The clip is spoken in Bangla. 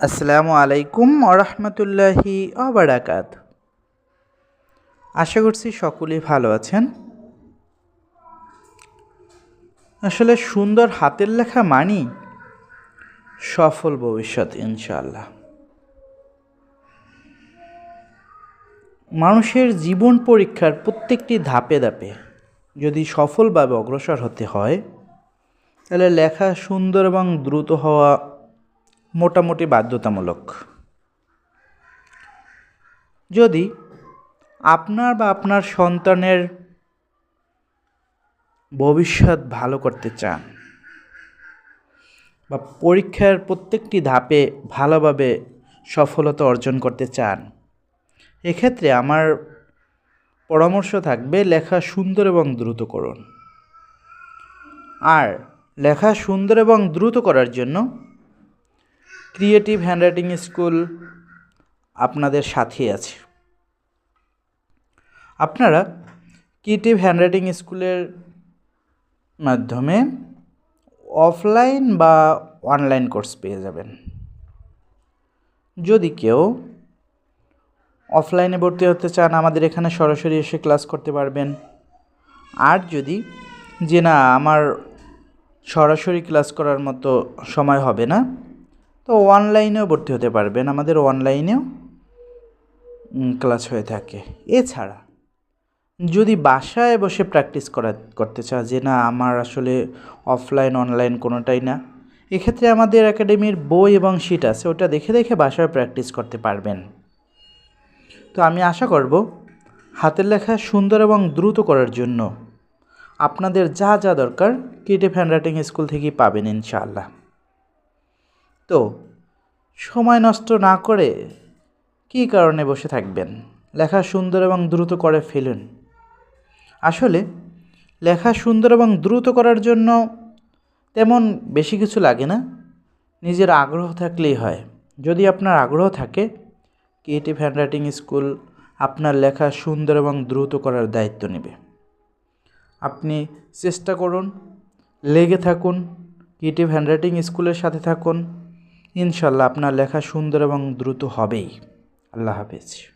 আসসালামু আলাইকুম আরহামতুল্লাহি আবরাকাত আশা করছি সকলেই ভালো আছেন। আসলে সুন্দর হাতের লেখা মানি সফল ভবিষ্যৎ ইনশাল্লাহ মানুষের জীবন পরীক্ষার প্রত্যেকটি ধাপে ধাপে যদি সফলভাবে অগ্রসর হতে হয়, তাহলে লেখা সুন্দর এবং দ্রুত হওয়া মোটামুটি বাধ্যতামূলক। যদি আপনার বা আপনার সন্তানের ভবিষ্যৎ ভালো করতে চান বা পরীক্ষার প্রত্যেকটি ধাপে ভালোভাবে সফলতা অর্জন করতে চান, এক্ষেত্রে আমার পরামর্শ থাকবে লেখা সুন্দর এবং দ্রুত করুন। আর লেখা সুন্দর এবং দ্রুত করার জন্য ক্রিয়েটিভ হ্যান্ডরাইটিং স্কুল আপনাদের সাথেই আছে। আপনারা ক্রিয়েটিভ হ্যান্ডরাইটিং স্কুলের মাধ্যমে অফলাইন বা অনলাইন কোর্স পেয়ে যাবেন। যদি কেউ অফলাইনে ভর্তি হতে চান, আমাদের এখানে সরাসরি এসে ক্লাস করতে পারবেন। আর যদি, যে না, আমার সরাসরি ক্লাস করার মতো সময় হবে না তো অনলাইনেও ভর্তি হতে পারবেন, আমাদের অনলাইনেও ক্লাস হয়ে থাকে। এছাড়া, যদি বাসায় বসে প্র্যাকটিস করা, করতে চাও, যে না, আমার আসলে অফলাইন অনলাইন কোনোটাই না, এক্ষেত্রে আমাদের একাডেমির বই এবং শিট আছে, ওটা দেখে দেখে বাসায় প্র্যাকটিস করতে পারবেন। তো আমি আশা করব, হাতের লেখা সুন্দর এবং দ্রুত করার জন্য আপনাদের যা যা দরকার ক্রিয়েটিভ হ্যান্ডরাইটিং স্কুল থেকেই পাবেন, ইনশাআল্লাহ। তো সময় নষ্ট না করে কী কারণে বসে থাকবেন? লেখা সুন্দর এবং দ্রুত করে ফেলুন। আসলে লেখা সুন্দর এবং দ্রুত করার জন্য তেমন বেশি কিছু লাগে না। নিজের আগ্রহ থাকলেই হয়। যদি আপনার আগ্রহ থাকে, ক্রিয়েটিভ হ্যান্ডরাইটিং স্কুল আপনার লেখা সুন্দর এবং দ্রুত করার দায়িত্ব নেবে। আপনি চেষ্টা করুন, লেগে থাকুন, ক্রিয়েটিভ হ্যান্ডরাইটিং স্কুলের সাথে থাকুন। ইনশাল্লাহ আপনার লেখা সুন্দর এবং দ্রুত হবেই। আল্লাহ হাফেজ।